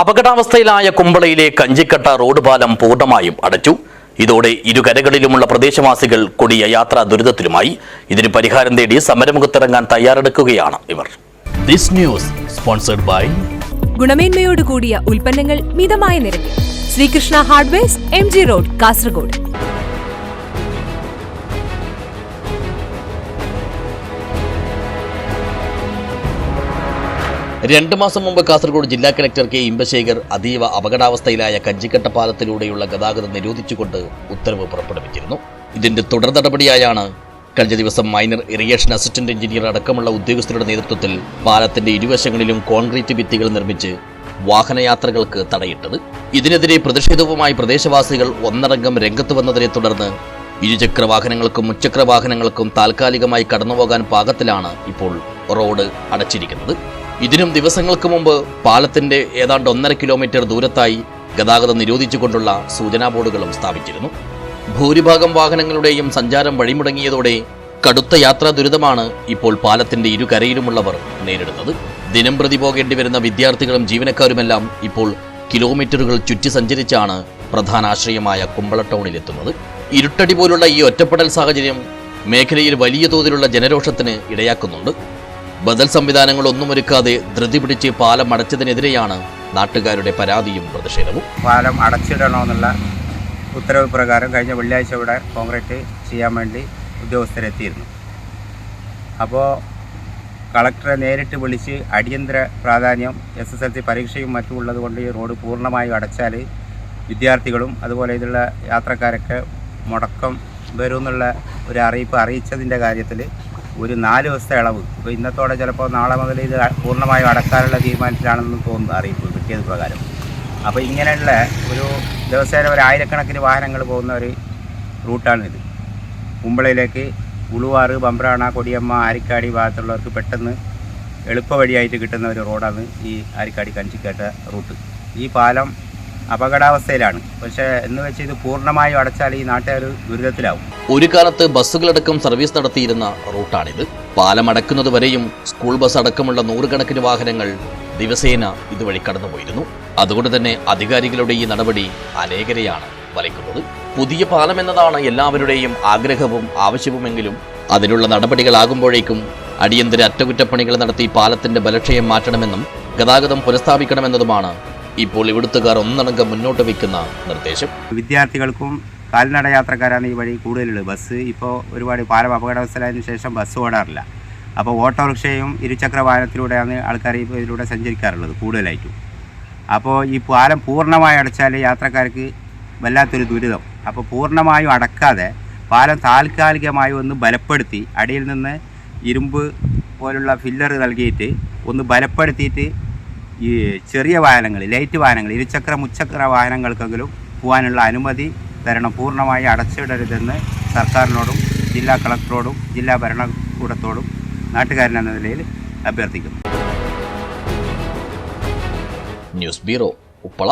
അപകടാവസ്ഥയിലായ കുമ്പളയിലെ Kanchikatta road പാലം പൂർണമായും അടച്ചു. ഇതോടെ ഇരുകരകളിലുമുള്ള പ്രദേശവാസികൾ കൊടിയ യാത്രാ ദുരിതത്തിലുമായി. ഇതിന് പരിഹാരം തേടി സമരമുഖത്തിറങ്ങാൻ തയ്യാറെടുക്കുകയാണ് ഇവർ. ദിസ് ന്യൂസ് സ്പോൺസർഡ് ബൈ ഗുണമേന്മയോട് കൂടിയ ഉൽപ്പന്നങ്ങൾ മിതമായ നിരക്കിൽ. Sreekrishna hardware M G road Kasaragod. രണ്ടു മാസം മുമ്പ് കാസർഗോഡ് ജില്ലാ കലക്ടർ കെ ഇമ്പശേഖർ അതീവ അപകടാവസ്ഥയിലായ കഞ്ചിക്കട്ട പാലത്തിലൂടെയുള്ള ഗതാഗതം നിരോധിച്ചുകൊണ്ട് ഉത്തരവ് പുറപ്പെടുവിച്ചിരുന്നു. ഇതിന്റെ തുടർ നടപടിയായാണ് കഴിഞ്ഞ ദിവസം മൈനർ ഇറിഗേഷൻ അസിസ്റ്റന്റ് എഞ്ചിനീയർ അടക്കമുള്ള ഉദ്യോഗസ്ഥരുടെ നേതൃത്വത്തിൽ പാലത്തിന്റെ ഇരുവശങ്ങളിലും കോൺക്രീറ്റ് ഭിത്തികൾ നിർമ്മിച്ച് വാഹനയാത്രകൾക്ക് തടയിട്ടത്. ഇതിനെതിരെ പ്രതിഷേധവുമായി പ്രദേശവാസികൾ ഒന്നടങ്കം രംഗത്ത് വന്നതിനെ തുടർന്ന് ഇരുചക്ര വാഹനങ്ങൾക്കും മുച്ചക്ര വാഹനങ്ങൾക്കും താൽക്കാലികമായി കടന്നുപോകാൻ പാകത്തിലാണ് ഇപ്പോൾ റോഡ് അടച്ചിരിക്കുന്നത്. ഇതിനും ദിവസങ്ങൾക്ക് മുമ്പ് പാലത്തിന്റെ ഏതാണ്ട് ഒന്നര കിലോമീറ്റർ ദൂരത്തായി ഗതാഗതം നിരോധിച്ചുകൊണ്ടുള്ള സൂചനാ ബോർഡുകളും സ്ഥാപിച്ചിരുന്നു. ഭൂരിഭാഗം വാഹനങ്ങളുടെയും സഞ്ചാരം വഴിമുടങ്ങിയതോടെ കടുത്ത യാത്രാ ദുരിതമാണ് ഇപ്പോൾ പാലത്തിന്റെ ഇരുകരയിലുമുള്ളവർ നേരിടുന്നത്. ദിനം പ്രതി പോകേണ്ടി വരുന്ന വിദ്യാർത്ഥികളും ജീവനക്കാരുമെല്ലാം ഇപ്പോൾ കിലോമീറ്ററുകൾ ചുറ്റി സഞ്ചരിച്ചാണ് പ്രധാന ആശ്രയമായ കുമ്പള ടൗണിലെത്തുന്നത്. ഇരുട്ടടി പോലുള്ള ഈ ഒറ്റപ്പെടൽ സാഹചര്യം മേഖലയിൽ വലിയ തോതിലുള്ള ജനരോഷത്തിന് ഇടയാക്കുന്നുണ്ട്. ബദൽ സംവിധാനങ്ങളൊന്നും ഒരുക്കാതെ ധൃതി പിടിച്ച് പാലം അടച്ചതിനെതിരെയാണ് നാട്ടുകാരുടെ പരാതിയും പ്രതിഷേധവും. പാലം അടച്ചിടണമെന്നുള്ള ഉത്തരവ് പ്രകാരം കഴിഞ്ഞ വെള്ളിയാഴ്ച ഇവിടെ കോൺക്രീറ്റ് ചെയ്യാൻ വേണ്ടി ഉദ്യോഗസ്ഥരെത്തിയിരുന്നു. അപ്പോൾ കളക്ടറെ നേരിട്ട് വിളിച്ച് അടിയന്തര പ്രാധാന്യം എസ് എസ് എൽ സി പരീക്ഷയും മറ്റും ഉള്ളത് കൊണ്ട് ഈ റോഡ് പൂർണമായും അടച്ചാൽ വിദ്യാർത്ഥികളും അതുപോലെ ഇതിലുള്ള യാത്രക്കാരൊക്കെ മുടക്കം വരും എന്നുള്ള ഒരു അറിയിപ്പ് അറിയിച്ചതിന്റെ കാര്യത്തിൽ ഒരു നാല് ദിവസത്തെ ഇളവ്. ഇപ്പോൾ ഇന്നത്തോടെ ചിലപ്പോൾ നാളെ മുതൽ ഇത് പൂർണമായും അടക്കാനുള്ള തീരുമാനത്തിലാണെന്ന് തോന്നുന്നു അറിയിപ്പ് കിട്ടിയത് പ്രകാരം. അപ്പോൾ ഇങ്ങനെയുള്ള ഒരു ദിവസേന ഒരു ആയിരക്കണക്കിന് വാഹനങ്ങൾ പോകുന്ന ഒരു റൂട്ടാണിത്. കുമ്പളയിലേക്ക് ഉളുവാറ് ബംബ്രാണ കൊടിയമ്മ ആരിക്കാടി ഭാഗത്തുള്ളവർക്ക് പെട്ടെന്ന് എളുപ്പവഴിയായിട്ട് കിട്ടുന്ന ഒരു റോഡാണ് ഈ ആരിക്കാടി കഞ്ചിക്കേട്ട റൂട്ട്. ഈ പാലം അപകടാവസ്ഥയിലാണ്. പക്ഷേ എന്ന് വെച്ച് ഇത് പൂർണമായും അടച്ചാൽ ഈ നാട്ടുകാർ ദുരിതത്തിലാവും. ഒരു കാലത്ത് ബസ്സുകളടക്കം സർവീസ് നടത്തിയിരുന്ന റൂട്ടാണിത്. പാലം അടക്കുന്നത് വരെയും സ്കൂൾ ബസ് അടക്കമുള്ള നൂറുകണക്കിന് വാഹനങ്ങൾ ദിവസേന ഇതുവഴി കടന്നുപോയിരുന്നു. അതുകൊണ്ട് തന്നെ അധികാരികളുടെ ഈ നടപടി അനേകരെയാണ് വലയ്ക്കുന്നത്. പുതിയ പാലം എന്നതാണ് എല്ലാവരുടെയും ആഗ്രഹവും ആവശ്യവുമെങ്കിലും അതിനുള്ള നടപടികളാകുമ്പോഴേക്കും അടിയന്തര അറ്റകുറ്റപ്പണികൾ നടത്തി പാലത്തിന്റെ ബലക്ഷയം മാറ്റണമെന്നും ഗതാഗതം പുനഃസ്ഥാപിക്കണമെന്നതുമാണ് ഇപ്പോൾ ഇവിടുത്തുകാർ ഒന്നടങ്കം മുന്നോട്ട് വയ്ക്കുന്ന നിർദ്ദേശം. വിദ്യാർത്ഥികൾക്കും കാൽനട യാത്രക്കാരാണ് ഈ വഴി കൂടുതലുള്ളത്. ബസ് ഇപ്പോൾ ഒരുപാട് പാലം അപകടാവസ്ഥയിലായതിനു ശേഷം ബസ് ഓടാറില്ല. അപ്പോൾ ഓട്ടോറിക്ഷയും ഇരുചക്ര വാഹനത്തിലൂടെയാണ് ആൾക്കാർ ഇപ്പോൾ ഇതിലൂടെ സഞ്ചരിക്കാറുള്ളത് കൂടുതലായിട്ടും. അപ്പോൾ ഈ പാലം പൂർണമായി അടച്ചാൽ യാത്രക്കാർക്ക് വല്ലാത്തൊരു ദുരിതം. അപ്പോൾ പൂർണമായും അടക്കാതെ പാലം താൽക്കാലികമായി ഒന്ന് ബലപ്പെടുത്തി അടിയിൽ നിന്ന് ഇരുമ്പ് പോലുള്ള ഫില്ലർ നൽകിയിട്ട് ഒന്ന് ബലപ്പെടുത്തിയിട്ട് ഈ ചെറിയ വാഹനങ്ങൾ ലൈറ്റ് വാഹനങ്ങൾ ഇരുചക്ര മുച്ചക്ര വാഹനങ്ങൾക്കെങ്കിലും പോകാനുള്ള അനുമതി തരണം പൂർണമായി അടച്ചിടരുതെന്ന് സർക്കാരിനോടും ജില്ലാ കളക്ടറോടും ജില്ലാ ഭരണകൂടത്തോടും നാട്ടുകാരനെന്ന നിലയിൽ അഭ്യർത്ഥിക്കുന്നു. News bureau Uppala.